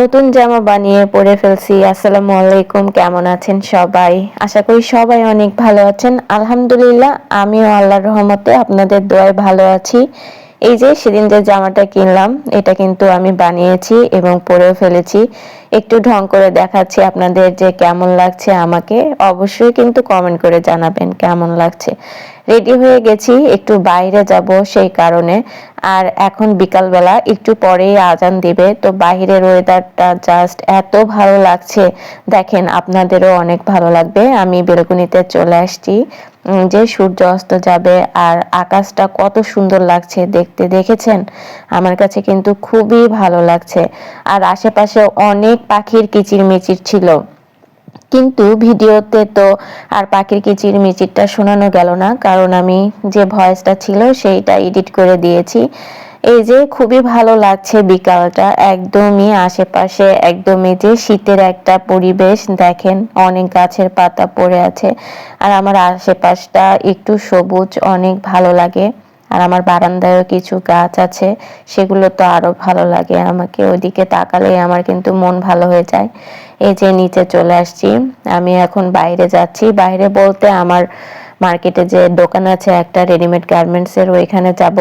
নতুন জামা বানিয়ে পরে ফেলছি। আসসালামু আলাইকুম, কেমন আছেন সবাই? আশা করি সবাই অনেক ভালো আছেন। আলহামদুলিল্লাহ, আমিও আল্লাহর রহমতে আপনাদের দোয়ায় ভালো আছি। এই যে সেদিন যে জামাটা কিনলাম, এটা কিন্তু আমি বানিয়েছি এবং পরেও ফেলেছি। একটু ঢং করে দেখাচ্ছি আপনাদের যে কেমন লাগছে আমাকে। অবশ্যই কিন্তু কমেন্ট করে জানাবেন কেমন লাগছে। রেডি হয়ে গেছি, একটু বাইরে যাব সেই কারণে। আর এখন বিকালবেলা, একটু পরেই আজান দিবে। তো বাহিরের ওয়েদারটা জাস্ট এত ভালো লাগছে। দেখেন, আপনাদেরও অনেক ভালো লাগবে। আমি বেলকুনিতে চলে আসছি। যে সূর্য অস্ত যাবে আর আকাশটা কত সুন্দর লাগছে দেখতে, দেখেছেন? আমার কাছে কিন্তু খুবই ভালো লাগছে। আর আশেপাশে অনেক পাখির কিচিরমিচির ছিল। কিন্তু ভিডিওতে তো আর পাখির কিচির মিচিরটা শোনানো গেল না, কারণ আমি যে ভয়েসটা ছিল সেইটা এডিট করে দিয়েছি। এই যে খুবই ভালো লাগছে বিকালটা, একদমই আশেপাশে, একদমই যে শীতের একটা পরিবেশ দেখেন, অনেক গাছের পাতা পড়ে আছে, আর আমার আশেপাশটা একটু সবুজ, অনেক ভালো লাগে। আর আমার বারান্দায়ও কিছু গাছ আছে, সেগুলো তো আরও ভালো লাগে। আমাকে ওইদিকে তাকালে আমার কিন্তু মন ভালো হয়ে যায়। এই যে নিচে চলে আসছি, আমি এখন বাইরে যাচ্ছি। বাইরে বলতে আমার মার্কেটে যে দোকান আছে, একটা রেডিমেড গার্মেন্টস এর ওইখানে যাব।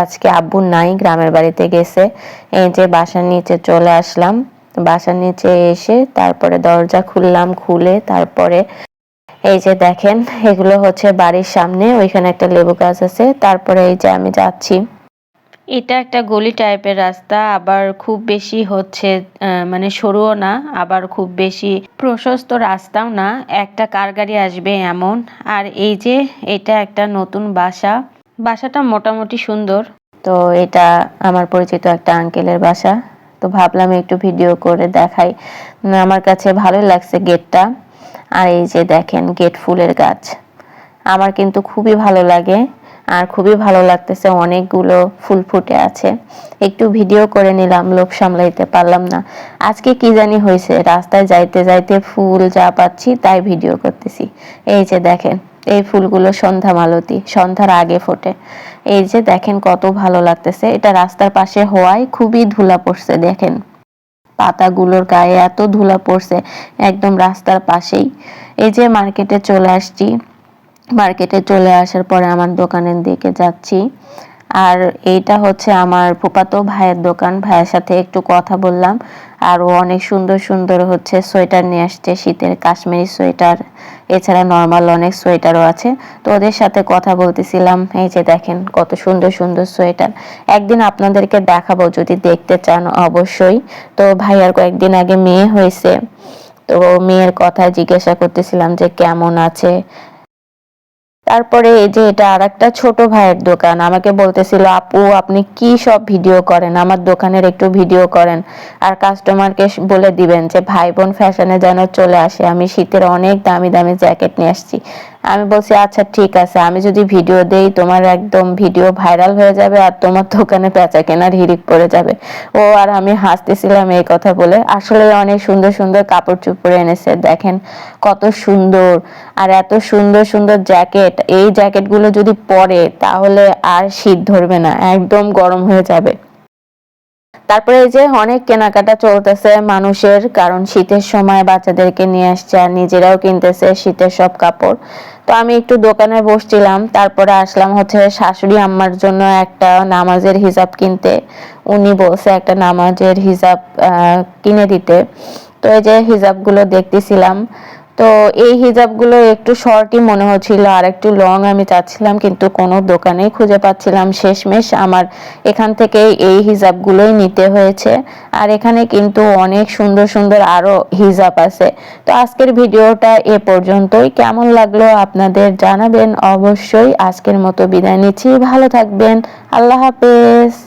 আজকে আব্বু নাই, গ্রামের বাড়িতে গেছে। এই যে বাসার নিচে চলে আসলাম। বাসার নিচে এসে তারপরে দরজা খুললাম, খুলে তারপরে এই যে দেখেন, এগুলো হচ্ছে বাড়ির সামনে, ওইখানে একটা লেবু গাছ আছে। তারপরে এই যে আমি যাচ্ছি। এটা একটা গলি টাইপের রাস্তা, আবার খুব বেশি হচ্ছে মানে সরুও না, আবার খুব বেশি প্রশস্ত রাস্তাও না। একটা কার গাড়ি আসবে এমন। আর এই যে এটা একটা নতুন বাসা। বাসাটা মোটামুটি সুন্দর। তো এটা আমার পরিচিত একটা আঙ্কেলের বাসা। তো ভাবলাম একটু ভিডিও করে দেখাই। আমার কাছে ভালোই লাগছে গেটটা আর এই যে দেখেন গেট ফুলের গাছ। আমার কিন্তু খুবই ভালো লাগে আর খুবই ভালো লাগতেছে অনেকগুলো ফুল ফুটে আছে। একটু ভিডিও করে নিলাম, লোভ সামলাইতে পারলাম না। আজকে কি জানি হয়েছে, রাস্তায় যাইতে যাইতে ফুল যা পাচ্ছি তাই ভিডিও করতেছি। এই যে দেখেন, এই ফুলগুলো সন্ধ্যা মালতী, সন্ধ্যার আগে ফোটে। এই যে দেখেন কত ভালো লাগতেছে, এটা রাস্তার পাশে হওয়ায় খুবই ধুলা পড়ছে, দেখেন। পাতাগুলোর গায়ে এত ধুলা পড়ছে, একদম রাস্তার পাশেই। এই যে মার্কেটে চলে আসছি, মার্কেটে চলে আসার পরে আমার দোকানের দিকে যাচ্ছি। আর এইটা হচ্ছে আমার ফুপাতো ভাইয়ের দোকান। ভাইয়ের সাথে একটু কথা বললাম। আর ও অনেক সুন্দর সুন্দর হচ্ছে সোয়েটার নিয়ে আসছে, শীতের কাশ্মীরি সোয়েটার। এছাড়া নর্মাল অনেক সোয়েটারও আছে। তো ওদের সাথে কথা বলতেছিলাম, এই যে দেখেন কত সুন্দর সুন্দর সোয়েটার। একদিন আপনাদেরকে দেখাবো, যদি দেখতে চান অবশ্যই। তো ভাইয়ার কয়েকদিন আগে মেয়ে হয়েছে। তো মেয়ের কথা জিজ্ঞাসা করতেছিলাম যে কেমন আছে? তারপরে এই যে এটা আর একটা ছোট ভাইয়ের দোকান, আমাকে বলতেছিল, আপু, আপনি কি সব ভিডিও করেন? আমার দোকানের একটু ভিডিও করেন। আর কাস্টমারকে বলে দিবেন যে, ভাই বোন ফ্যাশনে যেন চলে আসে, আমি শীতের অনেক দামি দামি জ্যাকেট নিয়ে আসছি। আমি বলছি আচ্ছা ঠিক আছে, আমি যদি ভিডিও দেই, তোমার একদম ভিডিও ভাইরাল হয়ে যাবে আর তোমার দোকানে পেঁচা কেনার হিড়িক পড়ে যাবে। ও আর আমি হাসতেছিলাম এই কথা বলে। আসলে অনেক সুন্দর সুন্দর কাপড় চুপড়ে এনেছে, দেখেন কত সুন্দর। আর এত সুন্দর সুন্দর জ্যাকেট, এই জ্যাকেটগুলো যদি পরে, তাহলে আর শীত ধরবে না, একদম গরম হয়ে যাবে। তারপরে এই যে অনেক কেনাকাটা চলতেছে মানুষের কারণ শীতের সময় বাচ্চাদেরকে নিয়ে আসছে আর নিজেরাও কিনতেছে শীতের সব কাপড়। তো আমি একটু দোকানে বসছিলাম তারপরে আসলাম হচ্ছে শাশুড়ি আম্মার জন্য একটা নামাজের হিসাব কিনতে। উনি বলছে একটা নামাজের আহ, কিনে দিতে। তো এই যে হিজাবগুলো দেখতেছিলাম তো এই হিজাবগুলো একটু শর্টই মনে হচ্ছিল, আর একটু লং আমি চাচ্ছিলাম, কিন্তু কোনো দোকানেই খুঁজে পাচ্ছিলাম। শেষমেশ আমার এখান থেকে এই হিজাবগুলোই নিতে হয়েছে। আর এখানে কিন্তু অনেক সুন্দর সুন্দর আরও হিজাব আছে। তো আজকের ভিডিওটা এ পর্যন্তই। কেমন লাগল আপনাদের জানাবেন? অবশ্যই আজকের মতো বিদায় নিচ্ছি। ভালো থাকবেন। আল্লাহ হাফেজ।